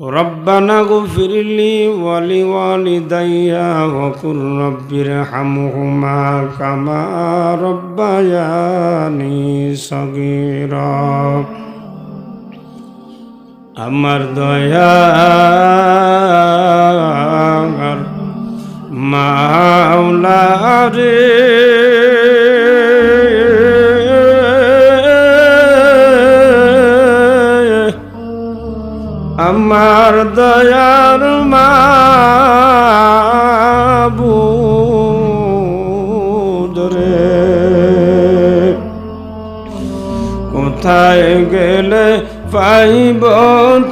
ربنا اغفر لي ولوالدي وقل رب ارحمهما كما ربياني صغيرا আমার দয়ার মাওলা রে আমার দয়ার মাবুদ রে। কোথায় গেলে পাইব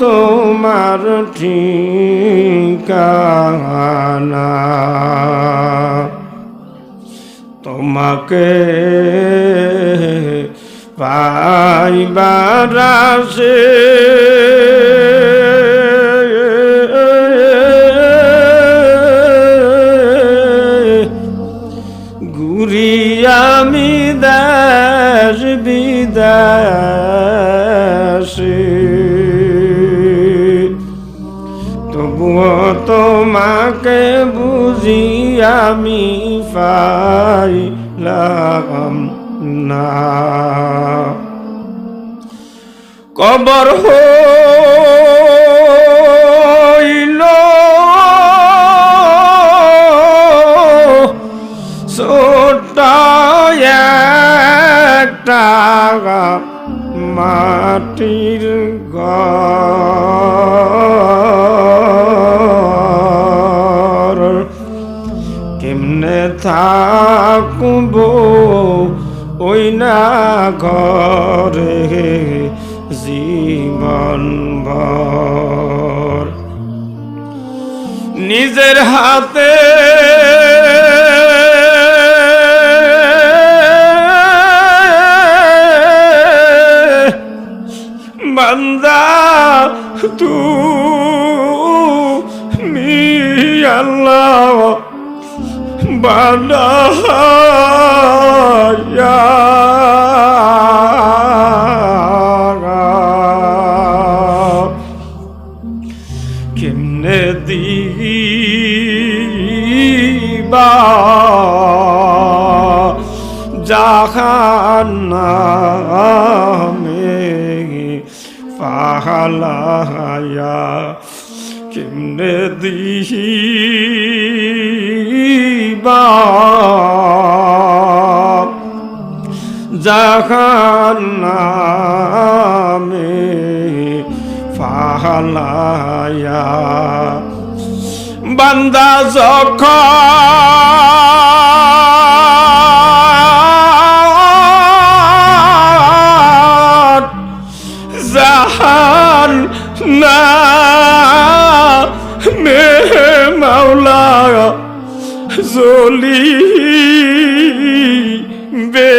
তোমার ঠিকানা? তোমাকে পাইবার আসে। বিদাসে তবুও তোমাকে বুঝি আমি পাইলাম না। কবর হইল ছোট একটা মাটির ঘর। কেমনে থাকব ওই না ঘরে জীবন ভর। নিজের হাতে বান্দা তুমি আল্লাহ বানায়া। কেমনে দিবা? জাহান্নামে পাহালায়া কেমনে দিবা জাহান্নামে ফালায়া বান্দা যখন না মে মাওলা জলি বে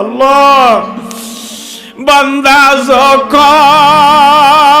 আল্লাহ বান্দা যখন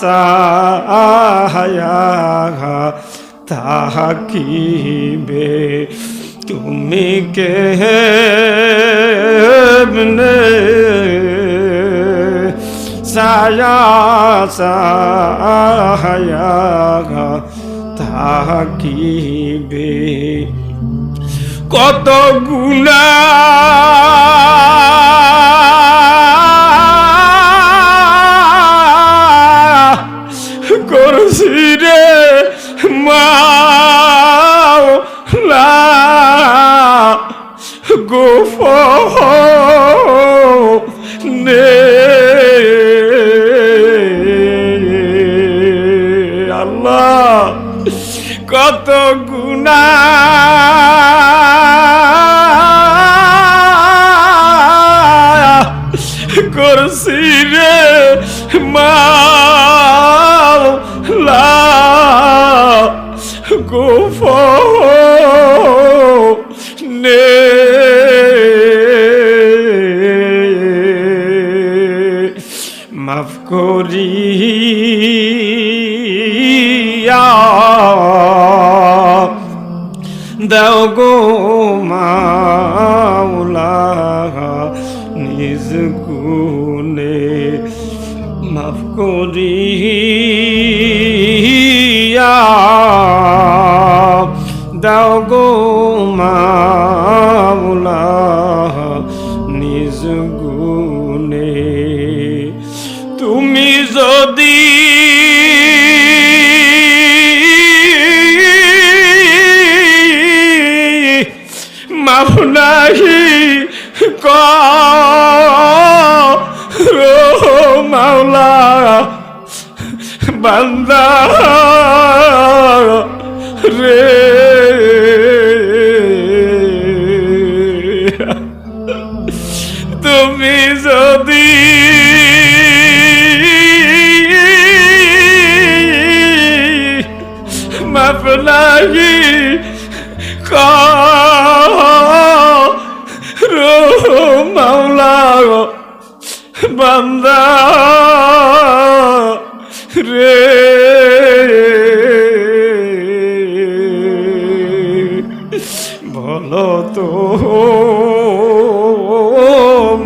সায়া থাকিবে তুমি কেমনে সায়া সায়া থাকিবে কত গুণা ছিরে মাওলা গোফ নে আল্লাহ কত গুণা করছি রে। দাও গো মাওলা নিজ গুণে মাফ করিয়া দাও গো মাওলা নাহি করো মাওলা বান্দা বান্দা রে। বলো তো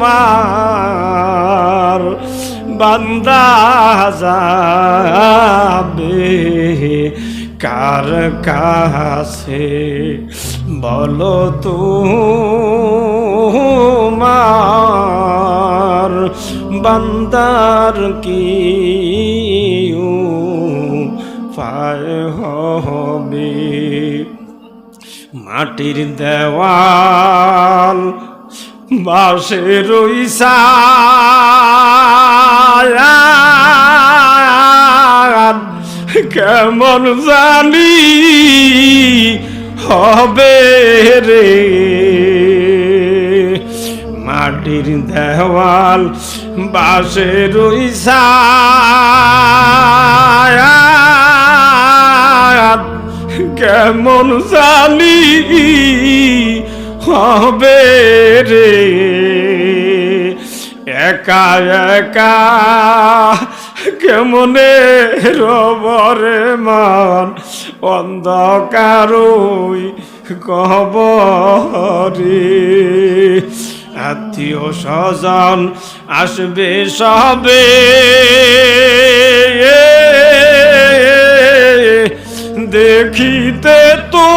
মার বান্দা যাবে কার কাছে? বলো তো মার বান্দার কি পায় হবে। মাটির দেওয়াল বাসে রইসা কেমন জানি হবে রে। মাটির দেওয়াল বাসে রইসা কেমন জানি হবে রে। একা একা কেমনে রবরে মান অন্ধকারই কবরে। আত্মীয় স্বজন আসবে সবে। দেখিতে তো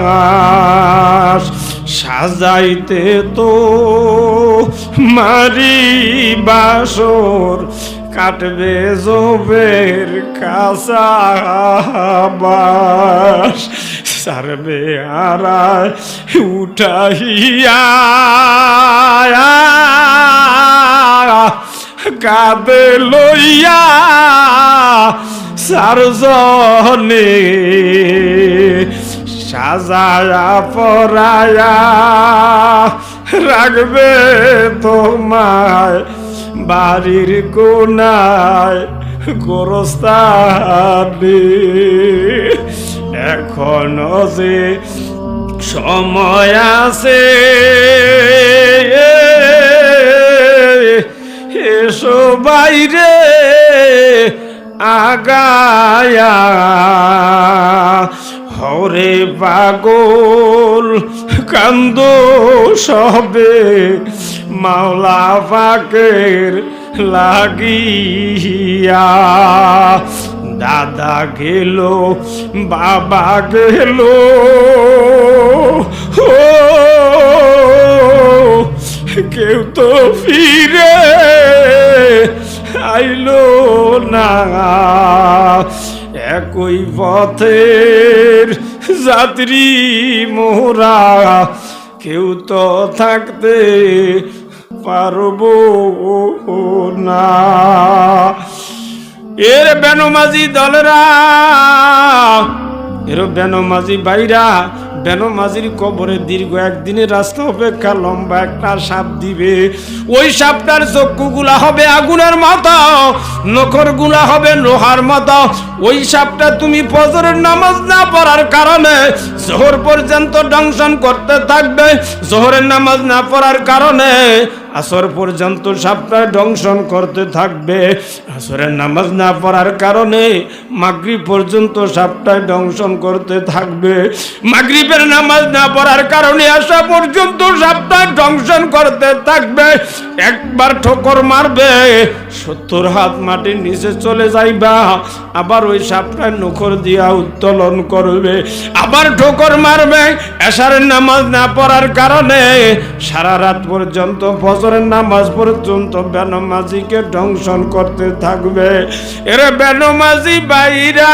মারিলাস সাজাইতে তো মারি বাসর কাটবে জবের কাঁচাবাস সারবে আরা উঠাইয়া কাঁদে লইয়া সারজনে সাজায়া পরায়া রাখবে তোমায় বাড়ির কোনায় গোরস্তানে। এখনও যে সময় আছে। এসো বাইরে আগায়া। হরে পাগল কান্দ সবে মাওলা পাকের লাগিয়া। দাদা গেল, বাবা গেল। কেউ তো ফিরে আইলো না। একই পথের যাত্রী মোরা, কেউ তো থাকতে পারব না। এর বেনমাজি দলরা এরও বেনমাজি বাইরা বেনমাজির কবরে দীর্ঘ একদিনের রাস্তা অপেক্ষা লম্বা একটা সাপ দিবে। ওই সাপটার চক্ষুগুলা হবে আগুনের মতো, নখরগুলা হবে লোহার মতো। ওই সাপটা তুমি ফজরের নামাজ না পড়ার কারণে জোহর পর্যন্ত দংশন করতে থাকবে। জোহরের নামাজ না পড়ার কারণে আসর পর্যন্ত সাপটা দংশন করতে থাকবে। আসরের নামাজ না পড়ার কারণে মাগরি পর্যন্ত সাপটায় দংশন করতে থাকবে। মাগরিবের নামাজ না পড়ার কারণে আসা পর্যন্ত সাপটা দংশন করতে থাকবে। একবার ঠোকর মারবে, সত্তর হাত মাটির নিচে চলে যাইবা, আবার ওই সাপটায় নখর দিয়া উত্তোলন করবে। আবার ঠোকর মারবে, এশারের নামাজ না পড়ার কারণে সারা রাত পর্যন্ত ফজরের নামাজ পর্যন্ত বেনমাজিকে দংশন করতে থাকবে। এরে বেনমাজি বাইরা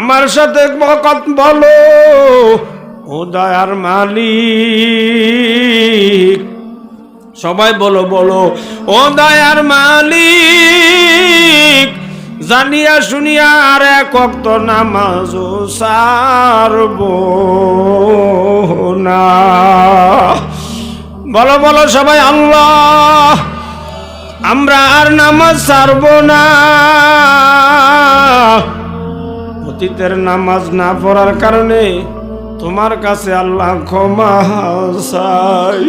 আমার সাথে বলো, ও দয়ার মালিক। সবাই বলো বলো, ও দয়ার মালিক জানিয়া শুনিয়া আর এক অক্ত নামাজ সারব না। বলো বলো সবাই আল্লাহ, আমরা আর নামাজ সারব না। অতীতের নামাজ না পড়ার কারণে তোমার কাছে আল্লাহ ক্ষমা চাই।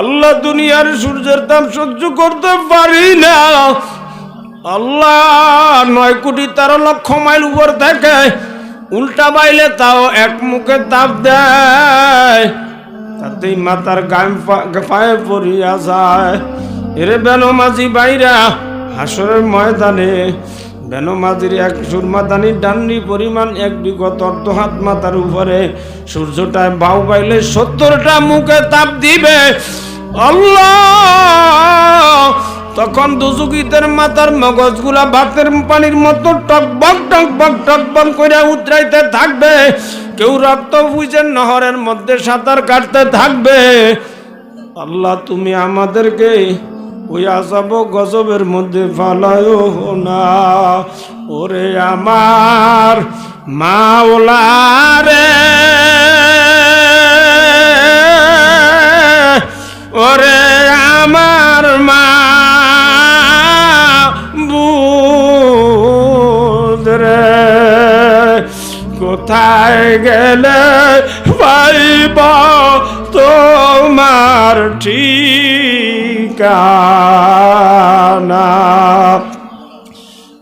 আল্লাহ দুনিয়ার সূর্যের দাম সহ্য করতে পারি না। আল্লাহ, নয় কোটি তেরো লক্ষ মাইল উপর থেকে উল্টা বাইলে তাও এক মুখে তাপ দেয়। তাতেই মাতার গায়ে পড়িয়া যায়। এরে বেনমাজি বাইরা, হাসরের ময়দানে বেনমাজির এক সুরমাদানির ডান্ডি পরিমাণ এক বিগত অর্ধ হাত মাথার উপরে সূর্যটায় বাউ বাইলে সত্তরটা মুখে তাপ দিবে। আল্লাহ তখন দুজুগিতের মাথার মগজগুলা ভাতের পানির মতো টকবক টকবক টকবক করে উতরাইতে থাকবে। কেউ রক্ত বুঝে নহরের মধ্যে সাঁতার কাটতে থাকবে। আল্লাহ, তুমি আমাদেরকে ওই আসাব গজবের মধ্যে ফালায় না। ওরে আমার মাওলা রে গেলে পাইব তোমার ঠিকানা।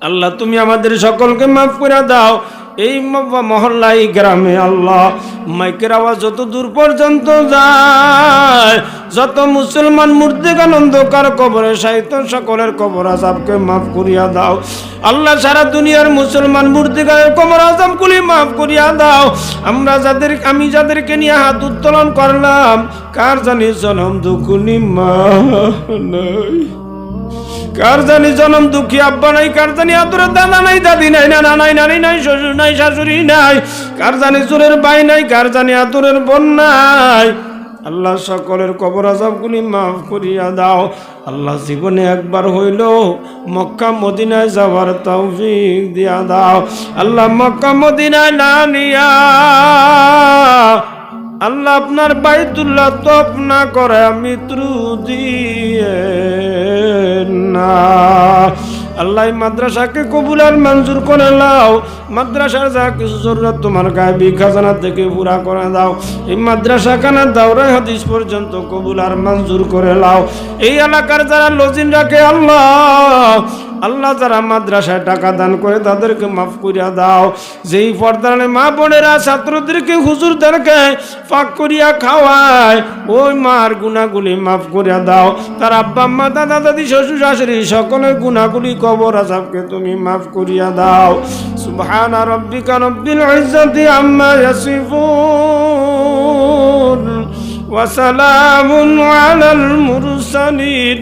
আল্লাহ তুমি আমাদের সকলকে মাফ করে দাও। এই ম- মহল্লা এই গ্রামে আল্লাহ মাইকের আওয়াজ যত দূর পর্যন্ত যায়, যত মুসলমান মূর্তিগান অন্ধকার কবরে সাহিত্য সকলের কবর আজাবকে মাফ করিয়া দাও। আল্লাহ সারা দুনিয়ার মুসলমান মূর্তিগানের কবর আজাবগুলি মাফ করিয়া দাও। আমরা যাদের, আমি যাদেরকে নিয়ে হাত উত্তোলন করলাম, কার জানি জনম দুকুনি মা নাই। কার জানি জনম দুঃখী, আব্বা নাই, কার জানি আদরের দাদা নাই, দাদি নাই, নানা নাই, নানি নাই, শ্বশুর নাই, শাশুড়ি নাই, কার জানি চোরের বাই নাই, কার জানি আদরের বোন নাই। আল্লাহ সকলের কবর আজাবগুলি মাফ করিয়া দাও। আল্লাহ জীবনে একবার হইল মক্কা মদিনায় যাওয়ার তৌফিক দিয়া দাও। আল্লাহ মক্কা মদিনায় না নিয়া আল্লাহ আপনার বাইতুল্লাহ তপ না করে মৃত্যু দিয়ে না। আল্লাহ মাদ্রাসাকে কবুল আর মঞ্জুর করে লাও মাদ্রাসার যা কিছু জরুরত তোমার গায়ে খাজানা থেকে পুরা করে দাও। এই মাদ্রাসা খানা দাওরাই হাদিস পর্যন্ত কবুল আর মঞ্জুর করে লাও এই এলাকার যারা লজিন রাখে আল্লাহ আল্লাহ যারা মাদ্রাসায় টাকা দান করে তাদেরকে মাফ করিয়া দাও যেই পর্দানে মা বোনেরা ছাত্রদেরকে হুজুরদেরকে পাক করিয়া খাওয়ায় ওই মার গুণাগুলি মাফ করিয়া দাও তার আব্বা আম্মা দাদা দাদি শ্বশুর শাশুড়ি সকলের গুণাগুলি কবর আসাবকে তুমি মাফ করিয়া দাও সুবহানা রব্বিকা রব্বিল ইজ্জাতি আম্মা ইয়াসিফুন وسلام على المرسلين